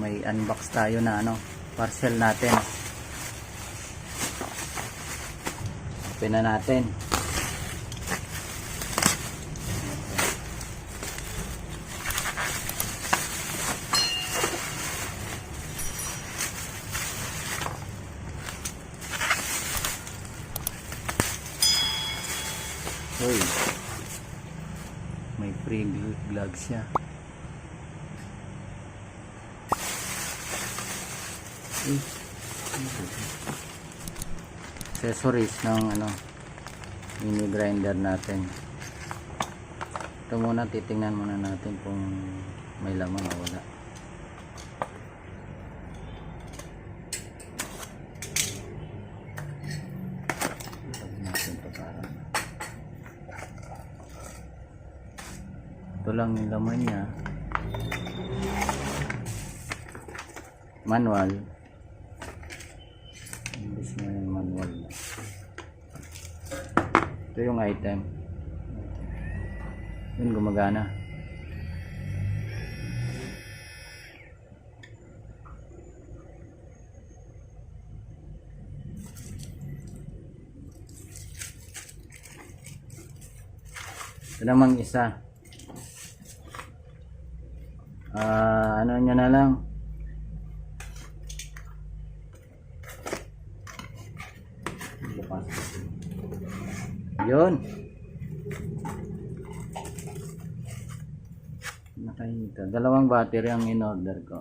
may unbox tayo na ano parcel natin open na natin Uy. May free gl- vlog siya. Accessories ng ano mini grinder natin. Ito muna titingnan muna natin kung may laman o wala. Ito lang yung laman niya. Manual. Imbis na yung manual niya. Ito yung item. Yun gumagana. Ito namang isa. Ah, ano niya na lang. Bukas. Yun. Nakahita. Dalawang battery ang in-order ko.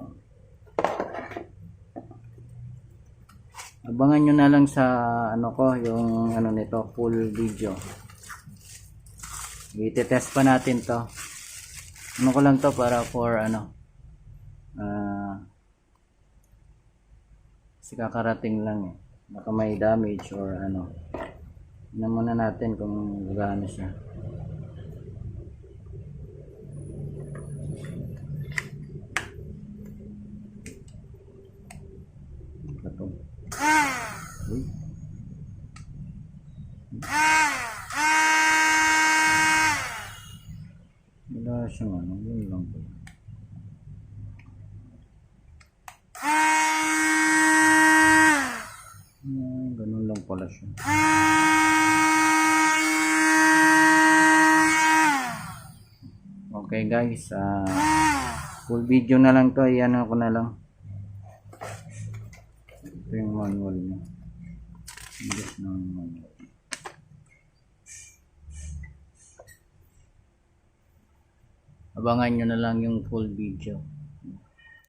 Abangan nyo na lang sa ano ko, yung ano nito, full video. I-test pa natin to. Ano ko lang to para for ano, ah, kasi kakarating lang eh. Baka may damage or ano. Tignan muna natin kung gagana siya. Ito. Uy. Wala siyang ano, yun lang po. Ah, ganun lang pala siya. Okay guys, ah full video na lang to, iyan ko na lang. Ito yung manual niya. English na manual. Abangan nyo na lang yung full video.